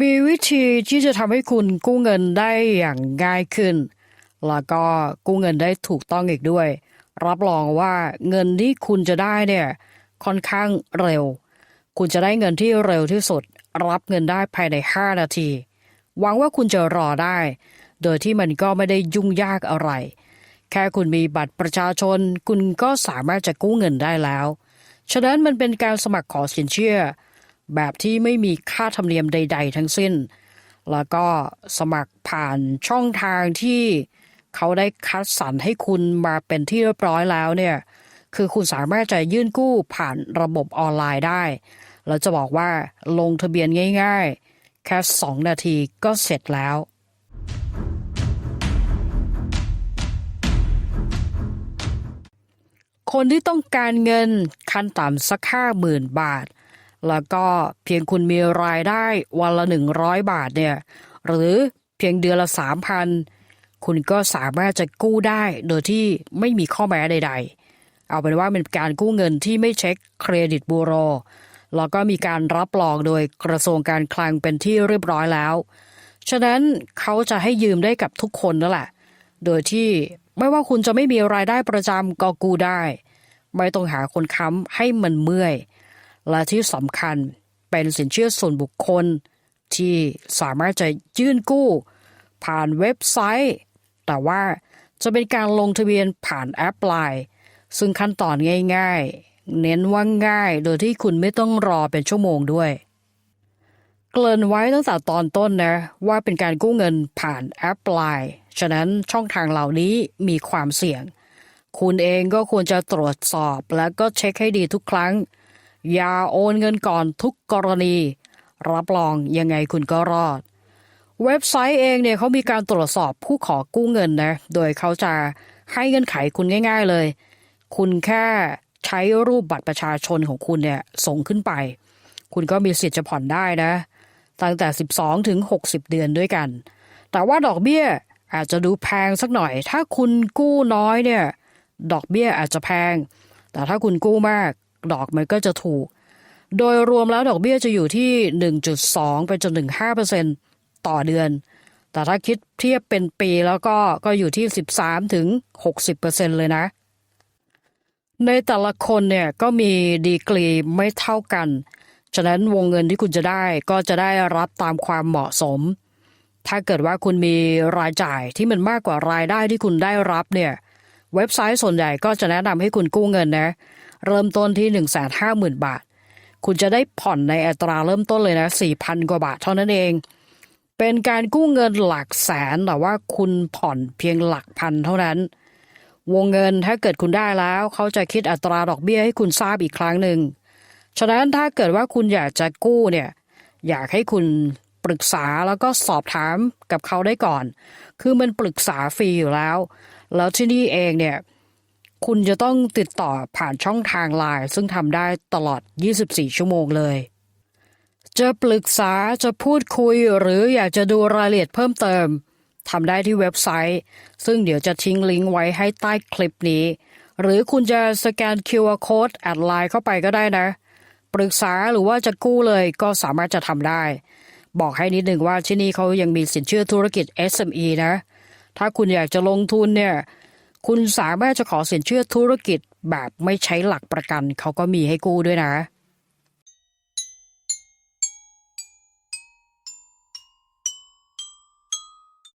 มีวิธีที่จะทำให้คุณกู้เงินได้อย่างง่ายขึ้น แล้วก็กู้เงินได้ถูกต้องอีกด้วย รับรองว่าเงินที่คุณจะได้เนี่ยค่อนข้างเร็ว คุณจะได้เงินที่เร็วที่สุด รับเงินได้ภายใน 5 นาที หวังว่าคุณจะรอได้ โดยที่มันก็ไม่ได้ยุ่งยากอะไร แค่คุณมีบัตรประชาชน คุณก็สามารถจะกู้เงินได้แล้ว ฉะนั้นมันเป็นการสมัครขอสินเชื่อ แบบที่ไม่มีค่าธรรมเนียมใด ๆ ทั้งสิ้น แล้วก็สมัครผ่านช่องทางที่เขาได้คัดสรรให้คุณมาเป็นที่เรียบร้อยแล้วเนี่ย คือคุณสามารถจะยื่นกู้ผ่านระบบออนไลน์ได้ แล้วจะบอกว่าลงทะเบียนง่าย ๆ แค่ 2 นาทีก็เสร็จแล้วคนที่ต้องการเงินขั้นต่ำสักห้าหมื่นบาท แล้วก็เพียงคุณมีรายได้วันละหนึ่งร้อยบาทเนี่ยหรือเพียงเดือนละสามพันคุณก็สามารถจะกู้ได้โดยที่ไม่มีข้อแม้ใด ๆ เอาเป็นว่าเป็นการกู้เงินที่ไม่เช็คเครดิตบูโรแล้วก็มีการรับรองโดยกระทรวงการคลังเป็นที่เรียบร้อยแล้ว ฉะนั้นเขาจะให้ยืมได้กับทุกคนนั่นแหละ โดยที่ไม่ว่าคุณจะไม่มีรายได้ประจำก็กู้ได้ ไม่ต้องหาคนค้ำให้มันเมื่อย และที่สำคัญเป็นสินเชื่อส่วนบุคคล ที่สามารถจะยื่นกู้ ผ่านเว็บไซต์ แต่ว่าจะเป็นการลงทะเบียนผ่านแอปไลน์ซึ่งขั้นตอนง่าย ๆ เน้นว่าง่าย โดยที่คุณไม่ต้องรอเป็นชั่วโมงด้วย เกริ่นไว้ตั้งแต่ตอนต้นนะ ว่าเป็นการกู้เงินผ่านแอปไลน์ฉะนั้นช่องทางเหล่านี้มีความเสี่ยง คุณเองก็ควรจะตรวจสอบและก็เช็คให้ดีทุกครั้ง อย่าโอนเงินก่อนทุกกรณี รับรองยังไงคุณก็รอด เว็บไซต์เองเนี่ยเขามีการตรวจสอบผู้ขอกู้เงินนะโดยเขาจะให้เงื่อนไขคุณง่าย ๆเลย คุณแค่ใช้รูปบัตรประชาชนของคุณเนี่ยส่งขึ้นไป คุณก็มีสิทธิ์จะผ่อนได้นะ ตั้งแต่ 12 ถึง 60 เดือนด้วยกัน แต่ว่าดอกเบี้ยอาจจะดูแพงสักหน่อย ถ้าคุณกู้น้อยเนี่ย ดอกเบี้ยอาจจะแพง แต่ถ้าคุณกู้มาก ดอกมันก็จะถูก โดยรวมแล้วดอกเบี้ยจะอยู่ที่ 1.2 ไปจนถึง5%ต่อเดือน แต่ถ้าคิดเทียบเป็นปีแล้วก็ก็อยู่ที่ 13 ถึง 60%เลยนะ ในแต่ละคนเนี่ยก็มีดีกรีไม่เท่ากัน ฉะนั้นวงเงินที่คุณจะได้ก็จะได้รับตามความเหมาะสม ถ้าเกิดว่าคุณมีรายจ่ายที่มันมากกว่ารายได้ที่คุณได้รับเนี่ยเว็บไซต์ส่วนใหญ่ก็จะแนะนำให้คุณกู้เงินนะ เริ่มต้นที่ 1 5 0 0 0 0 บาท คุณจะได้ผ่อนในอัตราเริ่มต้นเลยนะ 4,000 กว่าบาทเท่านั้นเอง เป็นการกู้เงินหลักแสนแต่ว่าคุณผ่อนเพียงหลักพันเท่านั้น วงเงินถ้าเกิดคุณได้แล้ว เขาจะคิดอัตราดอกเบี้ยให้คุณทราบอีกครั้งหนึ่งฉะนั้นถ้าเกิดว่าคุณอยากจะกู้เนี่ยอยากให้คุณปรึกษาแล้วก็สอบถามกับเขาได้ก่อน คือมันปรึกษาฟรีอยู่แล้ว แล้วที่นี่เองเนี่ย คุณจะต้องติดต่อผ่านช่องทางไลน์ซึ่งทำได้ตลอด 24 ชั่วโมงเลย จะปรึกษาจะพูดคุยหรืออยากจะดูรายละเอียดเพิ่มเติมทำได้ที่เว็บไซต์ ซึ่งเดี๋ยวจะทิ้งลิงก์ไว้ให้ใต้คลิปนี้ หรือคุณจะสแกน QR code แอดไลน์เข้าไปก็ได้นะ ปรึกษาหรือว่าจะกู้เลยก็สามารถจะทำได้ บอกให้นิดหนึ่งว่าที่นี่เขายังมีสินเชื่อธุรกิจ SME นะ ถ้าคุณอยากจะลงทุนเนี่ย คุณสามารถจะขอสินเชื่อธุรกิจแบบไม่ใช้หลักประกันเขาก็มีให้กู้ด้วยนะ